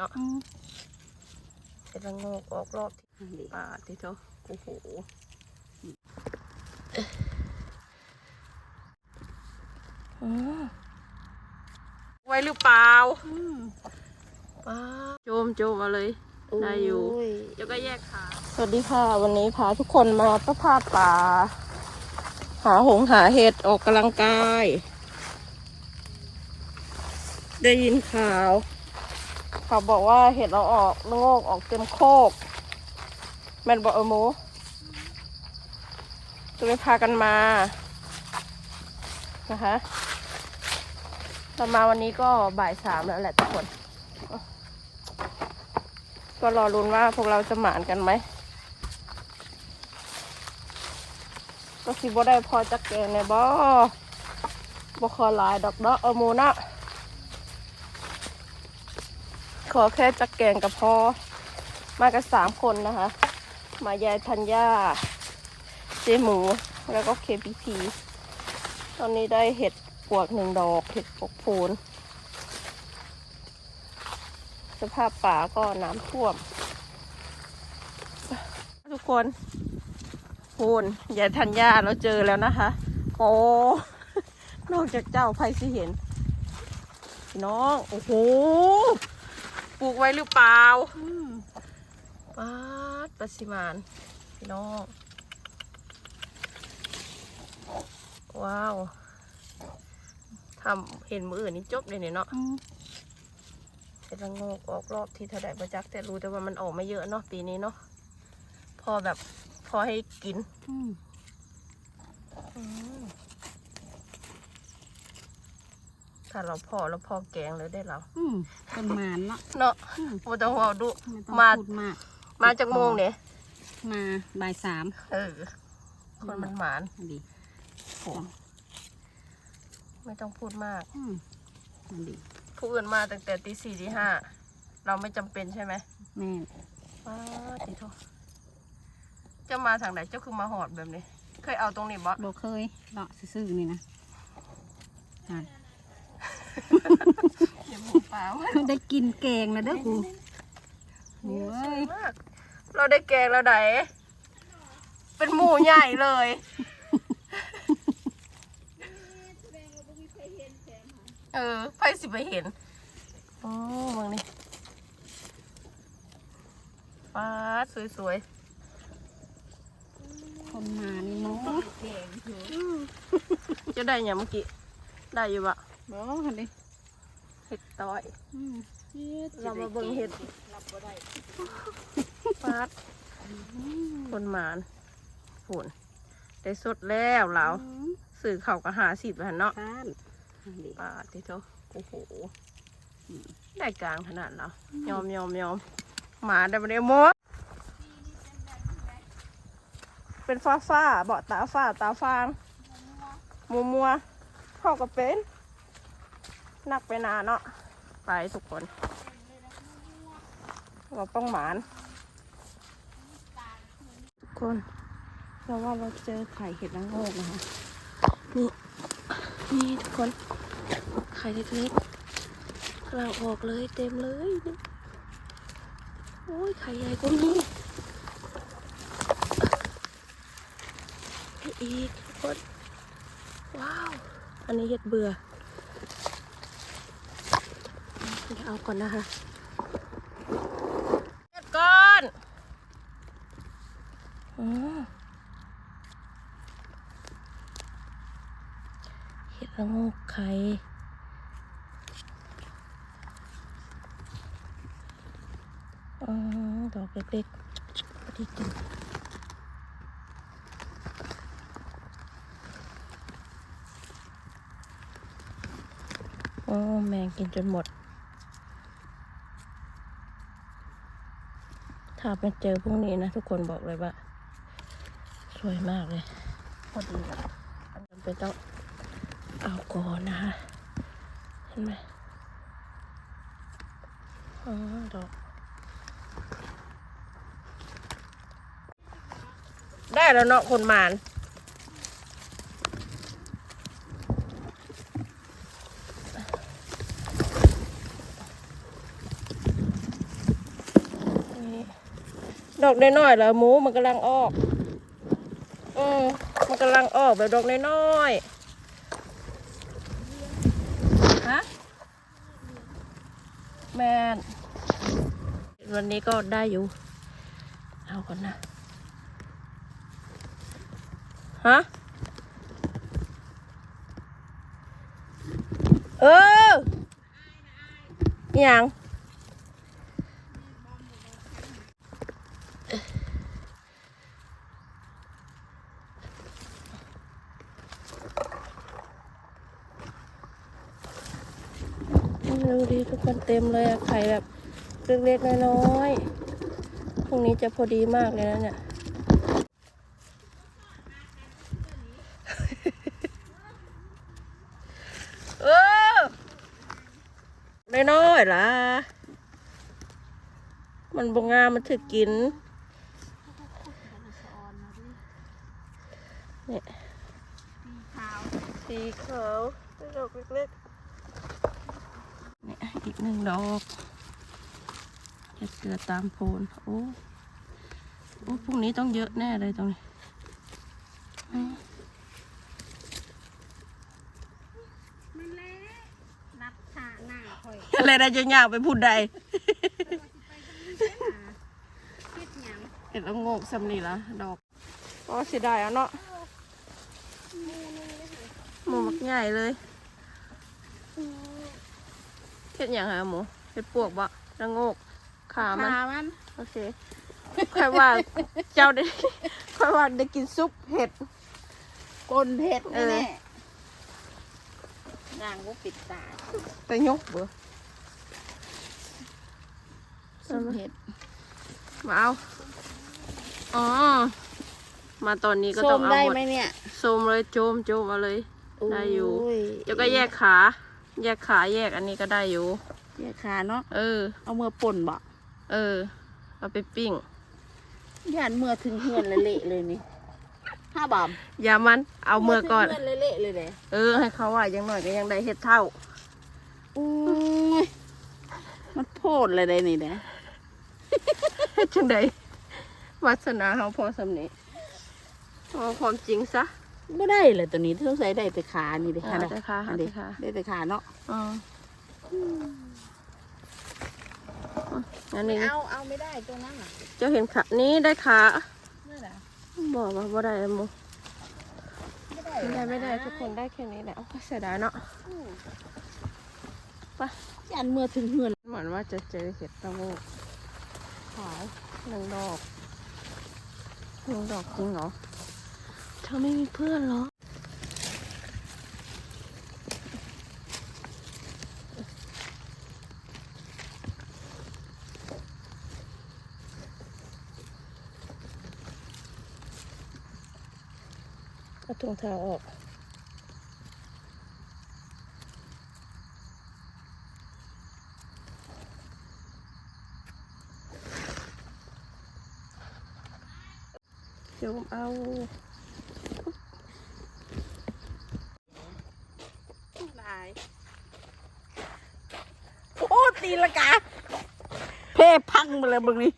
เนาะอืมเห็ดละโงกออกรอบที่นั่นดิป่าที่เท่าโอ้โหอืมไว้หรือเปล่าอืมป้าโจมโจมมาเลยได้อยู่โเดี๋ยวก็แยกขาสวัสดีค่ะวันนี้พาทุกคนมาประพาสป่า หาหงหาเห็ดออกกำลังกาย ได้ยินข่าว เขาบอกว่าเห็ดเราออกโงกออกเต็มโคกแม่นบอกเออหมูจะไปพากันมานะคะเรามาวันนี้ก็บ่ายสามแล้วแหละทุกคน ก็รอรุ้นว่าพวกเราจะหมานกันไหม ก็สิบ่ได้พอจักแกงในบ่บ่ขอหลายดอกเนาะเอาหมูนะ ขอแค่จักแกงกับพอ มากันสามคนนะคะ มายายธัญญา เจหมู แล้วก็เคพีพีตอนนี้ได้เห็ดปวกหนึ่งดอกเห็ดปกโพนสภาพป่าก็น้ำท่วม ทุกคนพูนยายธัญญาเราเจอแล้วนะคะ โอ้นอกจากเจ้าไพสิเห็น น้อง โอ้โห ปลูกไว้หรือเปล่าอืมป้าดประสิมานพี่น้อง ว้าวทำเห็นมืออื่นนี่จบเลยเนี่ยเนาะอืมเห็ดละโงกออกรอบที่เท่าไดประจักแต่รู้แต่ว่ามันออกมาเยอะเนาะปีนี้เนาะพอแบบพอให้กิน อืม ถ้าเราพอเราพอแกงเลยได้เราอืมเป็นหมานเนาะเนาะอืมโอ้แต่หัวดูไม่ต้องมาพูดมากมาจากโมงเนี่ยมาบ่ายสามเออ คนมันหมานนั่นดิโอ้ไม่ต้องพูดมากอืมนั่นดิผู้อื่นมาตั้งแต่ตีสี่ตีห้าเราไม่จำเป็นใช่ไหมแม่ว้าติโทเจ้ามาทางไหนเจ้าคือมาหอดแบบนี้ เคยเอาตรงนี้บ่บอกเคยเลาะซื่อๆนี่นะ นั่นอย่าหมูเปล่าได้กินแกงแล้วเด้อกูโอ้สวยยมากเราได้แกงแล้วไดเป็นหมูใหญ่เลยเออไพ่สิไปเห็นโอ้มึงนี่ฟ้าดสวยคนมานี่เนาะๆจะได้อย่างเมื่อกี้ ได้อยู่บะ บอกหันดิเห็ดต้อยอืมเรามาเบิ่งเห็ดฟาดคนหมานฝุ่นได้สดแล้วเราอืมสื่อเข่ากับหาสิบแล้วเนาะข้านนั่นดิปาดที่เท่าโอ้โหได้กลางขนาดเรายอมยอมยอมหมาได้มาเดียวมดเป็นฟ้าฟ้าๆเบาะตาฟ้าตาฟางมัวมัวๆเข้ากับเป็น นักไปนานเนาะไปทุกคนเราต้องหมานทุกคนเราว่าเราเจอไข่เห็ดนางโงกนะคะนี่นี่ทุกคน ไข่เล็กๆกำลังออกเลยเต็มเลยนี่โอ้ยไข่ใหญ่ก็มีให้อีกทุกคน ว้าว อันนี้เห็ดเบื่อ เดี๋ยวเอาก่อนนะคะเห็ดก่อนอ๋อเห็ดละโงกไข่อ๋อดอกเล็กๆพอดีกินโอ้แมงกินจนหมด ถ้าไปเจอพวกนี้นะ ทุกคนบอกเลยว่า สวยมากเลยพอดีแบบอันนั้นเป็นต้องเอาก่อนนะคะเห็นไหมอ๋อดอกได้แล้วเนาะคนมาน ดอกน้อยๆแล้วหมูมันกำลังออกอืมมันกำลังออกแบบดอกน้อยๆฮะแมนวันนี้ก็ได้อยู่ เอาก่อนนะ ฮะ เอออย่างดูดิทุก คนเต็มเลยอะไข่แบบเล็กๆน้อยๆพรุ่งนี้จะพอดีมากเลยนะเนี่ยเออน้อยๆล่ะ มันบงงามมันถือกิน เนี่ยสีขาวเป็นดอกเล็กๆเนี่ยอีกหนึ่ง ดอกเห็ดเกลือตามโพนโอ้โอ้พรุ่งนี้ต้องเยอะแน่เลยตรงนี้อืมมันแล้นับชาหน้าคอยอะไรนะจะยากไปพูดใดคิดหยังเห็ดละโงกสำนีละดอกก็เสียดายอะเนาะหมูมักใหญ่เลย เห็ดอย่างไรหมูเห็ดปวกบะละโงกขามัน ขามัน โอเคค่อยว่าเจ้าได้ค่อยว่าได้กินซุปเห็ดกลนเผ็ดเออแน่ย่างก็ปิดตาแต่ยกเบื่อสุดเผ็ดมาเอาอ๋อ มาตอนนี้ก็ส้ต้อมงเอาได้หมดไหมเนี่ยโซมเลยโจมโจมเอาเลย ได้อยู่โเดี๋ยวก็แยกขา แยกขาแยกอันนี้ก็ได้อยู่ แยกขาเนาะ เออ เอามือป่นบ่เออ เอาไปปิ้งย่านเมื่อถึงเฮือนเละๆเลยนี่ห้าบาทอย่ามัน เอาเมื่อก่อนถึงเฮือนเละๆเลยเลยเออ ให้เขาว่าอยังหน่อยก็ยังได้เฮ็ดเท่าอุ้ยมันโพดเลยได้นี่เด้เฮ็ดจังไดวาสนาเฮาพอสำนี้เอาความจริงซะ ไม่ได้เลยตัวนี้ต้องใส่ได้แต่ขานี่เด้เอาแต่ขาอันเด้เอาแต่ขาได้แต่ขาเนาะอืมอันนี้เอาเอาไม่ได้ตัวนั้นอะเจ้าเห็นขานี้ได้ขาไม่ได้บอกว่าบ่ได้อะหมูไม่ได้ไม่ได้ไม่ได้ทุกคนได้แค่นี้แหละโอ้ยเสียดายเนาะไปย่านเมื่อถึงเฮือนเหมือนว่าจะเจอเห็ดตะโงกขาวหนึ่งดอกหนึ่งดอกจริงเหรอเธอไม่มีเพื่อนหรอ เอาถุงเท้าออกเดี๋ยวผมเอา ได้โอ้ตีละกา เพ่พังมาเลยบึงนี่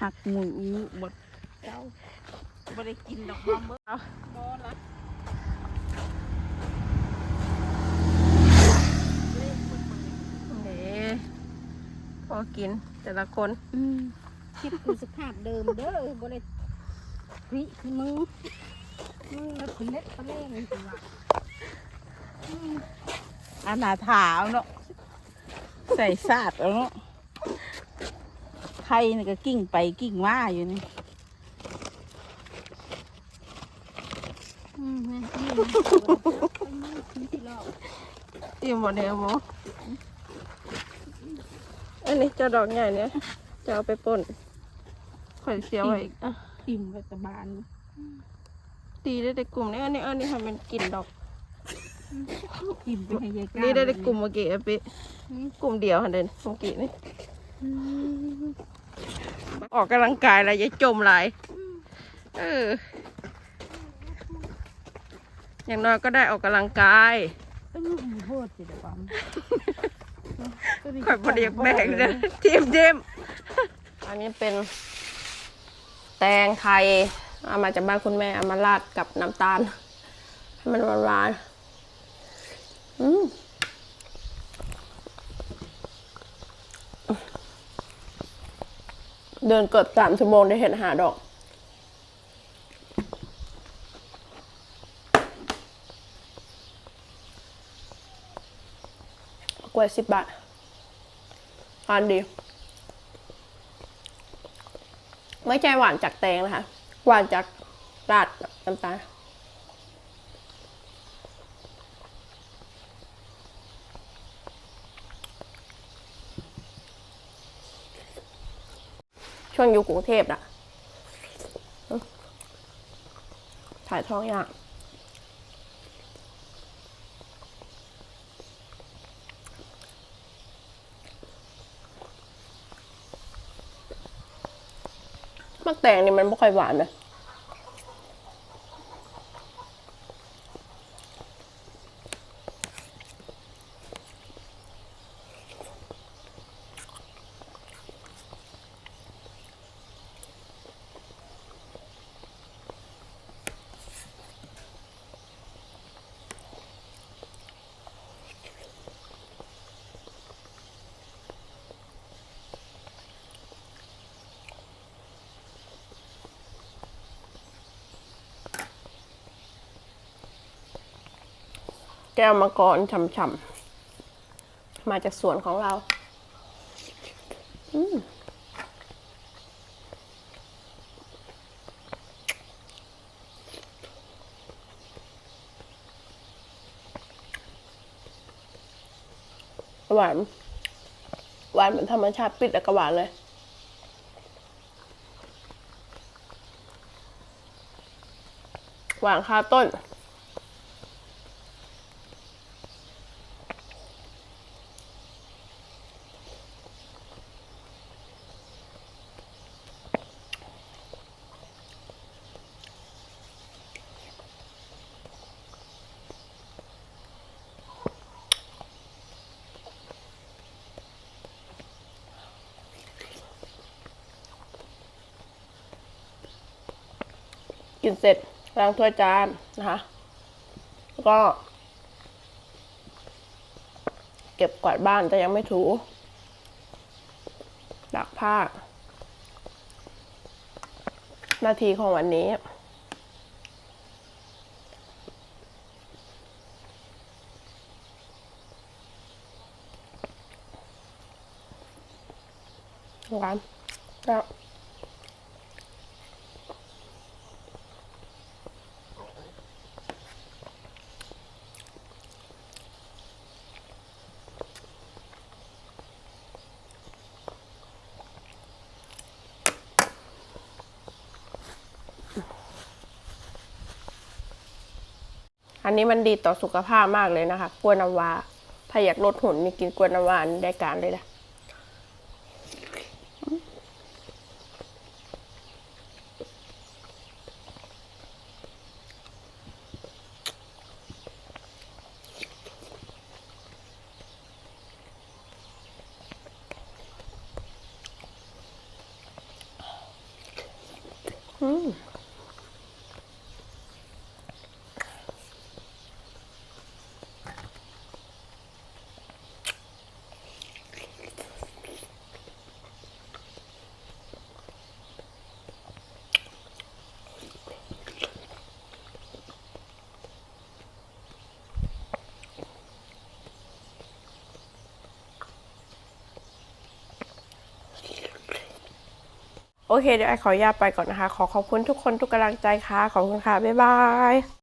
หักหมูหมดเจ้าไม่ได้กินดอกบอมเบอร์เอาบอละเด้พอกินแต่ละคน คิดคือสภาพเดิมเด้อบ่ได้พริคือมึงมึงแล้วคือเล็ดตะเล่งสิวะอันหนาถาวเนาะใส่ซาดเอาเนาะไข่นี่ก็กิ่งไปกิ่งมาอยู่นี่อืมแม่นี่นะที่รอบอิ่มหมดแล้วหมออันนี้เจะดอกใหญ่เนี่ย จะเอาไปป่นข่อยเสียวไว้อีกอะอิ่มรัฐบาลตีได้แต่กลุ่มนี้อันนี้อันนี้ทำเป็นกลิ่นดอก อิ่มไปให้ยายก้านี่ได้แต่กลุ่มเมื่อกี้อะปิกลุ่มเดียวหันเด่นเมื่อกี้นี่ออกกำลังกายอะไรอย่าจมไหลายเออ อย่างน้อยก็ได้ออกกำลังกาย ต้องโทษสิเดี๋ยวปั๊มก็ได้ข่อยบไดอยากแบกเลยทีมทีม อันนี้เป็นแตงไทยเอามาจากบ้านคุณแม่เอามาราดกับน้ำตาล ให้มันหวานๆอืมเดินเกือบสามชั่วโมงได้เห็นหาดอก กล้วยสิบบาททานดี ไม่ใช่หวานจากแตงนะคะ หวานจากราดน้ำตาลช่วงอยู่กรุงเทพอะถ่ายท้องยาก มักแตงนี่มันไม่ค่อยหวานนะ แก้วมังกรฉ่ำๆ มาจากสวนของเรา อืมหวาน หวานเหมือนธรรมชาติปิดแล้วก็หวานเลย หวานคาต้น กินเสร็จล้างถ้วยจานนะคะก็ เก็บกวาดบ้านแต่ยังไม่ถูดักผ้านาทีของวันนี้ หวานแล้ว นนี้มันดีต่อสุขภาพมากเลยนะคะกล้วยน้ำว้าถ้าอยากลดหุ่นนี่กินกล้วยน้ำว้านได้การเลยนะ อืม โอเคเดี๋ยวไอขออนุญาตไปก่อนนะคะ ขอขอบคุณทุกคนทุกกำลังใจค่ะ ขอบคุณค่ะ บ๊ายบาย